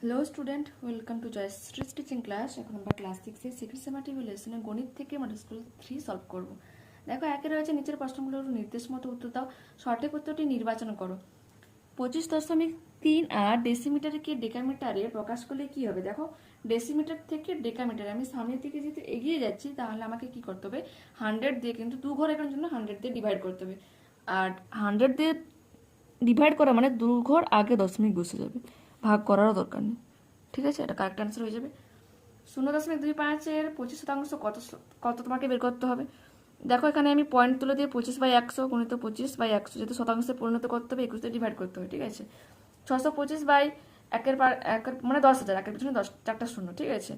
Hello student welcome to Joyshree teaching class এখন আমরা class সিক্সের সেকেন্ড সেমাটিভ লেসনে গণিত থেকে মডেল স্কুল থ্রি সলভ করব। দেখো, একে রয়েছে নিচের প্রশ্নগুলোর নির্দেশ মতো উত্তর দাও। সঠিক উত্তরটি নির্বাচন করো। পঁচিশ দশমিক তিন আর ডেসিমিটারকে ডেকামিটারে প্রকাশ করলে কি হবে? দেখো ডেসিমিটার থেকে ডেকামিটার আমি সামনের দিকে যেহেতু এগিয়ে যাচ্ছি, তাহলে আমাকে কি করতে হবে? হান্ড্রেড দিয়ে কিন্তু দু ঘর এখানের জন্য হান্ড্রেড দিয়ে ডিভাইড করতে হবে। আর হান্ড্রেড দিয়ে ডিভাইড করা মানে দু ঘর আগে দশমিক বসে যাবে। ভাগ করারও দরকার নেই। ঠিক আছে? এটা কারেক্ট অ্যান্সার হয়ে যাবে। শূন্য দশমিক দুই পাঁচের পঁচিশ শতাংশ কত কত তোমাকে বের করতে হবে? দেখো, এখানে আমি পয়েন্ট তুলে দিয়ে পঁচিশ বাই একশো গুণিত পঁচিশ বাই একশো যেহেতু শতাংশে পরিণত করতে হবে, একুশে ডিভাইড করতে হবে, ঠিক আছে? ছশো পঁচিশ বাই একের পার একের মানে দশ হাজার, একের পিছনে দশ, চারটা শূন্য, ঠিক আছে?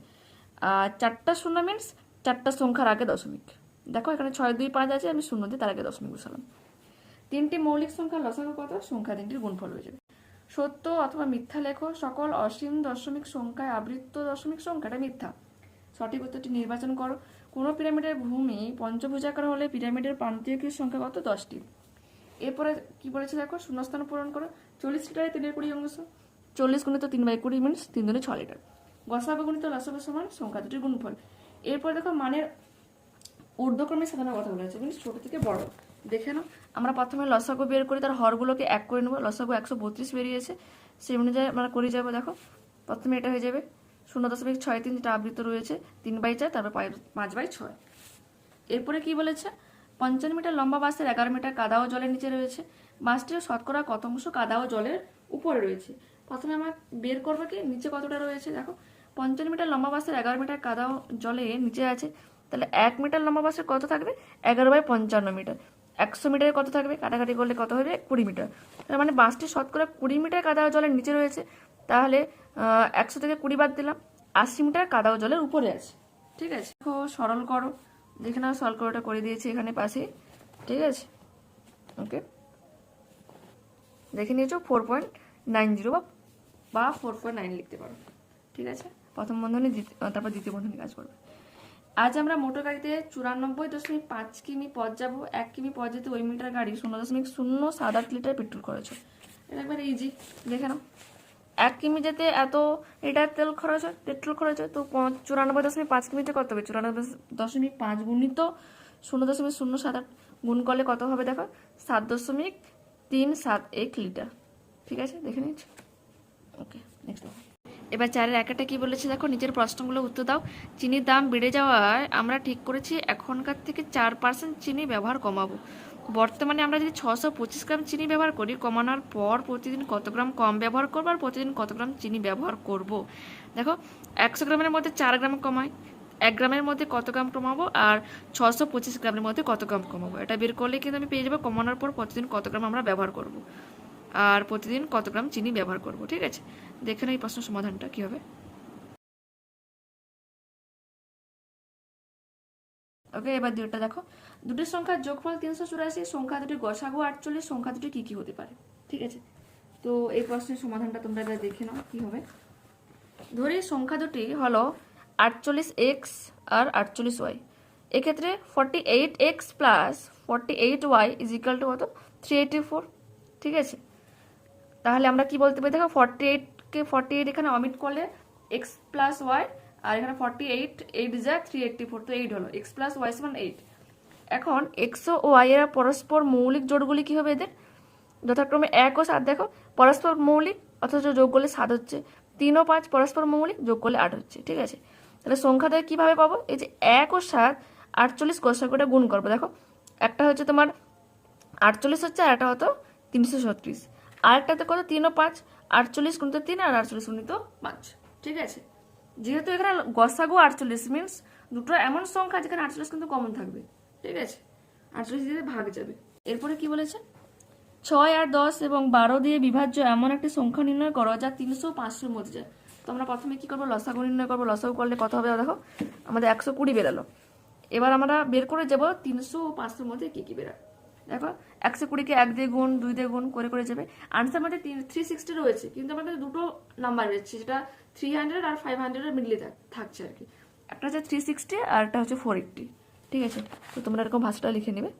আর চারটা শূন্য মিনস চারটা সংখ্যার আগে দশমিক। দেখো, এখানে ছয় দুই পাঁচ আছে, আমি শূন্য দিয়ে তার আগে দশমিক বসালাম। তিনটি মৌলিক সংখ্যা লসাগু কত? সংখ্যা তিনটির গুণফল হয়ে যাবে। সত্য অথবা মিথ্যা লেখো, সকল অসীম দশমিক সংখ্যায় আবৃত্ত দশমিক সংখ্যাটা মিথ্যা। সঠিক উত্তরটি নির্বাচন করো। কোনো পিরামিডের ভূমি পঞ্চভুজাকার হলে পিরামিডের প্রান্তীয়কের সংখ্যা কত? দশটি। এরপরে কি বলেছে দেখো? শূন্যস্থান পূরণ করো। চল্লিশ লিটারে তিনের কুড়ি অংশ। চল্লিশ গুণিত তিন বাই কুড়ি মিনিট তিন দুনে ছ লিটার। গসাগু গুণিত লসাগু সমান সংখ্যা দুটির গুণফল। এরপর দেখো মানের ঊর্ধ্বক্রমে সাধারণ কথা বলেছে মিনিস ছোট থেকে বড়। দেখে নাও। আমরা প্রথমে লসাগু বের করি, তার হরগুলোকে এক করে নেব। লসাগু একশো বত্রিশ বেরিয়েছে। সেই অনুযায়ী আমরা করে যাব, দেখো। প্রথমে এটা হয়ে যাবে শূন্য দশমিক ছয় তিন, যেটা আবৃত রয়েছে, তিন বাই চার, তারপর পাঁচ- বাই ছয়। এরপরে কি বলেছে? পঞ্চান্ন মিটার লম্বা বাসের এগারো মিটার কাদা ও জলের নিচে রয়েছে। বাসটির শতকরা কত অংশ কাদা ও জলের উপরে রয়েছে? প্রথমে আমার বের করব কি? নিচে কতটা রয়েছে, দেখো। পঞ্চান্ন মিটার লম্বা বাসের এগারো মিটার কাদা জলে নিচে আছে। তাহলে এক মিটার লম্বা বাসের কত থাকবে? এগারো বাই পঞ্চান্ন মিটার। একশো মিটারে কত থাকবে? কাটাকাটি করলে কত হবে? কুড়ি মিটার। মানে বাসটি শতকরা কুড়ি মিটার কাদা জলের নিচে রয়েছে। তাহলে একশো থেকে কুড়ি বাদ দিলাম। আশি মিটার কাদা জলের উপরে আছে। ঠিক আছে? সরল করো। নাও সলভ করাটা করে দিয়েছি এখানে পাশে ঠিক আছে? ওকে। দেখে নিয়েছো ফোর পয়েন্ট নাইন জিরো বা ফোর পয়েন্ট নাইন লিখতে পারো। ঠিক আছে? প্রথম বন্ধনী তারপর দ্বিতীয় বন্ধনী কাজ করবে। আজ আমরা মোটর গাড়িতে চুরানব্বই দশমিক পাঁচ কিমি পথ যাব, এক কিমি পথ যেতে ওই মিটার গাড়ি শূন্য দশমিক শূন্য সাত আট লিটার পেট্রোল খরচ হয় এটা একবার ইজি দেখে নাও। এক কিমি যেতে এত লিটার তেল খরচ হয়, পেট্রোল খরচ হয়, তো চুরানব্বই দশমিক পাঁচ কিমিতে কত হবে? চুরানব্বই দশমিক পাঁচ গুণিত শূন্য দশমিক শূন্য সাত আট গুণ করলে কত হবে দেখো? সাত দশমিক তিন সাত এক লিটার। ঠিক আছে? দেখে নিচ্ছি ওকে নেক্সট এবার চারের একটা কি বলেছে দেখো, নিজের প্রশ্নগুলো উত্তর দাও। চিনির দাম বেড়ে যাওয়ায় আমরা ঠিক করেছি, এখনকার থেকে চার পার্সেন্ট চিনি ব্যবহার কমাবো। বর্তমানে আমরা যদি ছশো পঁচিশ গ্রাম চিনি ব্যবহার করি, কমানোর পর প্রতিদিন কত গ্রাম কম ব্যবহার করব আর প্রতিদিন কত গ্রাম চিনি ব্যবহার করব? দেখো, একশো গ্রামের মধ্যে চার গ্রাম কমাই, এক গ্রামের মধ্যে কত গ্রাম কমাবো আর ছশো পঁচিশ গ্রামের মধ্যে কত গ্রাম কমাবো? এটা বের করলে কিন্তু আমি পেয়ে যাব, কমানোর পর প্রতিদিন কত গ্রাম আমরা ব্যবহার করব? আর প্রতিদিন কত গ্রাম চিনি ব্যবহার করব, ঠিক আছে? দেখে এই প্রশ্ন সমাধানটা কি হবে। ওকে এবার দুটো দেখো। দুটি সংখ্যার যোগফল তিনশো চুরাশি, সংখ্যা দুটি গসাগু আটচল্লিশ, সংখ্যা দুটি কি কি হতে পারে, ঠিক আছে? তো এই প্রশ্নের সমাধানটা তোমরা এবার দেখে নাও কি হবে। ধরি সংখ্যা দুটি হলো আটচল্লিশ এক্স আর আটচল্লিশ ওয়াই। এক্ষেত্রে forty eight X plus forty eight Y is two কত? থ্রি এইটি ফোর ঠিক আছে? তাহলে আমরা কি বলতে পারি? দেখো ফর্টি এইটকে ফর্টি এইট এখানে অমিট করলে এক্স প্লাস ওয়াই আর এখানে ফর্টি এইট এইট যা থ্রি এইটটি ফোর তো এইট হলো। এক্স প্লাস ওয়াই সমান এইট এখন এক্স ও ওয়াই এর পরস্পর মৌলিক জোড়গুলি কী হবে এদের? যথাক্রমে এক ও সাত, দেখো, পরস্পর মৌলিক, অথচ যোগ করলে সাত হচ্ছে। তিন ও পাঁচ, পরস্পর মৌলিক, যোগ করলে আট হচ্ছে, ঠিক আছে? তাহলে সংখ্যা থেকে কীভাবে পাবো? এই যে এক ও সাত, আটচল্লিশ গোসাগুটা গুণ করব। দেখো, একটা হচ্ছে তোমার আটচল্লিশ হচ্ছে আর একটা হতো তিনশো ছত্রিশ। আরেকটাতে কত? তিন ও পাঁচ। আটচল্লিশ গুণিত তিন আর আটচল্লিশ গুণিত পাঁচ। ঠিক আছে? যেহেতু এখানে গসাগু আটচল্লিশ মিনস দুটো এমন সংখ্যা যেখানে আটচল্লিশ কিন্তু কমন থাকবে। ঠিক আছে? আটচল্লিশ দিয়ে ভাগ যাবে। এরপরে কি বলেছে? ছয় আর দশ এবং বারো দিয়ে বিভাজ্য এমন একটি সংখ্যা নির্ণয় করো যা তিনশো পাঁচশোর মধ্যে যায়। তো আমরা প্রথমে কি করব? লসাগু নির্ণয় করব। লসাগু করলে কত হবে? দেখো, আমাদের একশো কুড়ি বেরালো। এবার আমরা বের করে যাব তিনশো পাঁচশোর মধ্যে কি কি বেরায়? দেখো একশো কুড়িকে এক দিয়ে গুণ, দুই দিয়ে গুণ করে করে যাবে। আনসার মধ্যে থ্রি সিক্সটি রয়েছে, কিন্তু আমাদের দুটো নাম্বার রয়েছে যেটা থ্রি হান্ড্রেড আর ফাইভ হান্ড্রেডের মিডলে থাকছে আর কি। একটা হচ্ছে থ্রি সিক্সটি আর একটা হচ্ছে ফোর এইটটি ঠিক আছে? তো তোমরা এরকম ভাষাটা লিখে নেবে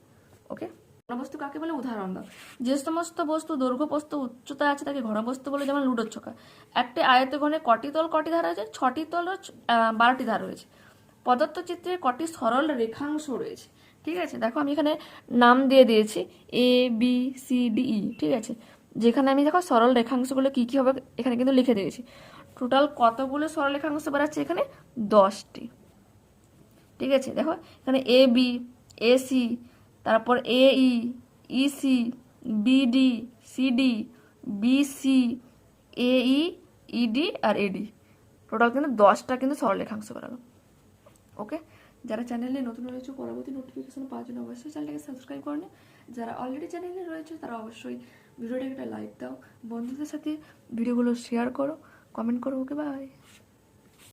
ওকে ঘনবস্তু কাকে বলে? উদাহরণ দাও। যে সমস্ত বস্তু, দৈর্ঘ্য, বস্তু, উচ্চতা আছে, তাকে ঘনবস্তু বলে যেমন লুডোর ছকা একটি আয়তঘনে কটি তল, কটি ধার রয়েছে? ছটি তল বারোটি ধার রয়েছে। পদার্থচিত্রে কটি সরল রেখাংশ রয়েছে। ঠিক আছে? দেখো, আমি এখানে নাম দিয়ে দিয়েছি। A B C D E ঠিক আছে? যেখানে আমি দেখো সরল রেখাংশগুলো কী কী হবে এখানে কিন্তু লিখে দিয়েছি। টোটাল কতগুলো সরল রেখাংশ বেরাচ্ছে এখানে? দশটি। ঠিক আছে? দেখো, এখানে এ বি এ সি তারপর A E E C BD CD BC A ED R AD total কিন্তু দশটা কিন্তু সরল রেখাংশ বেরালো ওকে যারা চ্যানেলে নতুন রয়েছে, পরবর্তী নোটিফিকেশন পাওয়ার জন্য অবশ্যই চ্যানেলটাকে সাবস্ক্রাইব করে নিন যারা অলরেডি চ্যানেলে রয়েছে, তারা অবশ্যই ভিডিওটাকে একটা লাইক দাও। বন্ধুদের সাথে ভিডিওগুলো শেয়ার করো কমেন্ট করো। Okay bye